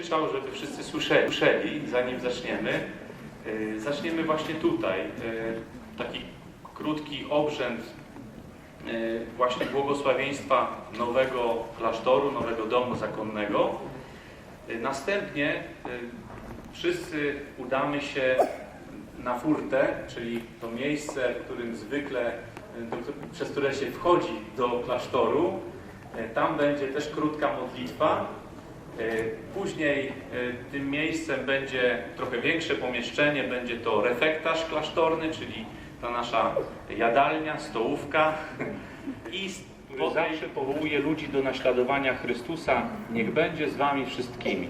krzyczał, żeby wszyscy słyszeli, słyszeli zanim zaczniemy. Y, Zaczniemy właśnie tutaj. Y, Taki krótki obrzęd y, właśnie błogosławieństwa nowego klasztoru, nowego domu zakonnego. Następnie wszyscy udamy się na furtę, czyli to miejsce, w którym zwykle, przez które się wchodzi do klasztoru. Tam będzie też krótka modlitwa. Y, Później y, tym miejscem będzie trochę większe pomieszczenie, będzie to refektarz klasztorny, czyli ta nasza jadalnia, stołówka. I który zawsze powołuje ludzi do naśladowania Chrystusa, niech będzie z wami wszystkimi.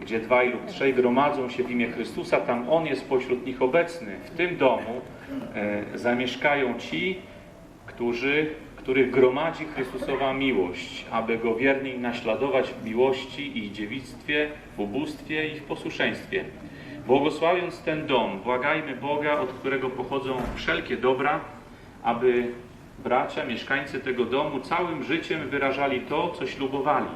Gdzie dwaj lub trzej gromadzą się w imię Chrystusa, tam On jest pośród nich obecny. W tym domu e, zamieszkają ci, którzy, których gromadzi Chrystusowa miłość, aby Go wierniej naśladować w miłości i dziewictwie, w ubóstwie i w posłuszeństwie. Błogosławiąc ten dom, błagajmy Boga, od którego pochodzą wszelkie dobra, aby bracia, mieszkańcy tego domu całym życiem wyrażali to, co ślubowali.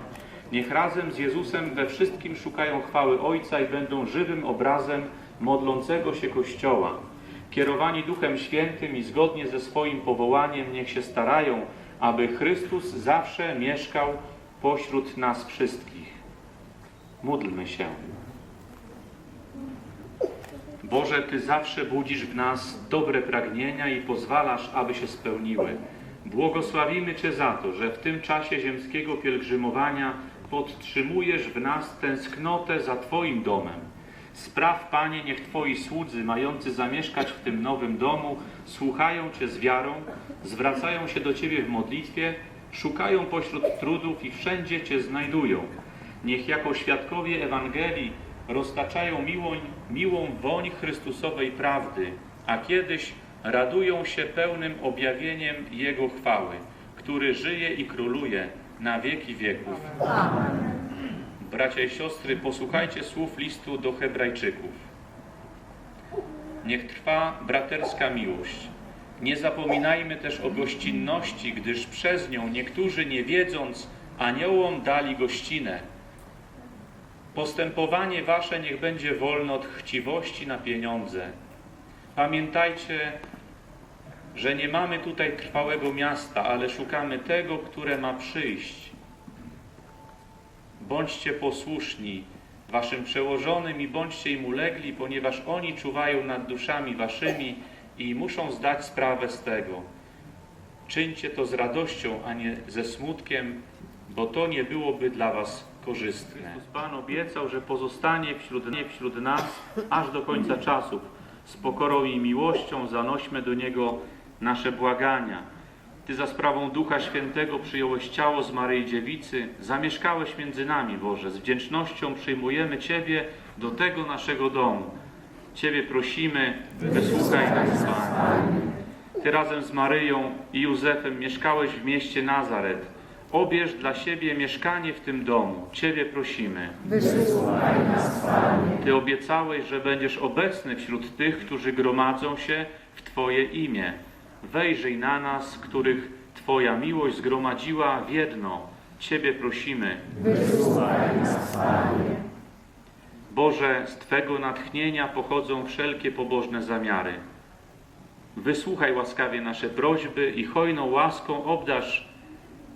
Niech razem z Jezusem we wszystkim szukają chwały Ojca i będą żywym obrazem modlącego się Kościoła. Kierowani Duchem Świętym i zgodnie ze swoim powołaniem niech się starają, aby Chrystus zawsze mieszkał pośród nas wszystkich. Módlmy się. Boże, Ty zawsze budzisz w nas dobre pragnienia i pozwalasz, aby się spełniły. Błogosławimy Cię za to, że w tym czasie ziemskiego pielgrzymowania podtrzymujesz w nas tęsknotę za Twoim domem. Spraw, Panie, niech Twoi słudzy, mający zamieszkać w tym nowym domu, słuchają Cię z wiarą, zwracają się do Ciebie w modlitwie, szukają pośród trudów i wszędzie Cię znajdują. Niech jako świadkowie Ewangelii roztaczają miłą, miłą woń Chrystusowej prawdy, a kiedyś radują się pełnym objawieniem Jego chwały, który żyje i króluje na wieki wieków. Bracia i siostry, posłuchajcie słów listu do Hebrajczyków. Niech trwa braterska miłość. Nie zapominajmy też o gościnności, gdyż przez nią niektórzy nie wiedząc aniołom dali gościnę. Postępowanie wasze niech będzie wolne od chciwości na pieniądze. Pamiętajcie, że nie mamy tutaj trwałego miasta, ale szukamy tego, które ma przyjść. Bądźcie posłuszni waszym przełożonym i bądźcie im ulegli, ponieważ oni czuwają nad duszami waszymi i muszą zdać sprawę z tego. Czyńcie to z radością, a nie ze smutkiem, bo to nie byłoby dla was korzystne. Chrystus Pan obiecał, że pozostanie wśród, wśród nas aż do końca czasów. Z pokorą i miłością zanośmy do Niego nasze błagania. Ty za sprawą Ducha Świętego przyjąłeś ciało z Maryi Dziewicy, zamieszkałeś między nami, Boże. Z wdzięcznością przyjmujemy Ciebie do tego naszego domu. Ciebie prosimy, wysłuchaj nas, Panie. Ty razem z Maryją i Józefem mieszkałeś w mieście Nazaret. Obierz dla siebie mieszkanie w tym domu. Ciebie prosimy. Wysłuchaj nas, Panie. Ty obiecałeś, że będziesz obecny wśród tych, którzy gromadzą się w Twoje imię. Wejrzyj na nas, których Twoja miłość zgromadziła w jedno. Ciebie prosimy. Wysłuchaj nas, Panie. Boże, z Twego natchnienia pochodzą wszelkie pobożne zamiary. Wysłuchaj łaskawie nasze prośby i hojną łaską obdarz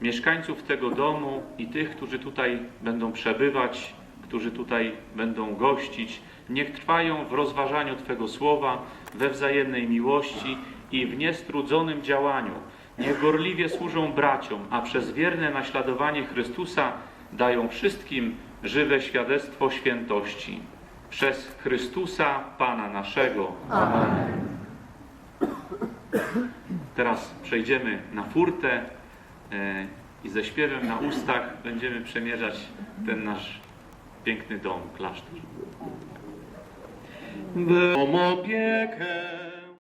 mieszkańców tego domu i tych, którzy tutaj będą przebywać, którzy tutaj będą gościć. Niech trwają w rozważaniu Twego słowa, we wzajemnej miłości i w niestrudzonym działaniu. Niech gorliwie służą braciom, a przez wierne naśladowanie Chrystusa dają wszystkim żywe świadectwo świętości. Przez Chrystusa Pana naszego. Amen. Teraz przejdziemy na furtę e, i ze śpiewem na ustach będziemy przemierzać ten nasz piękny dom, klasztor. Bym opiekę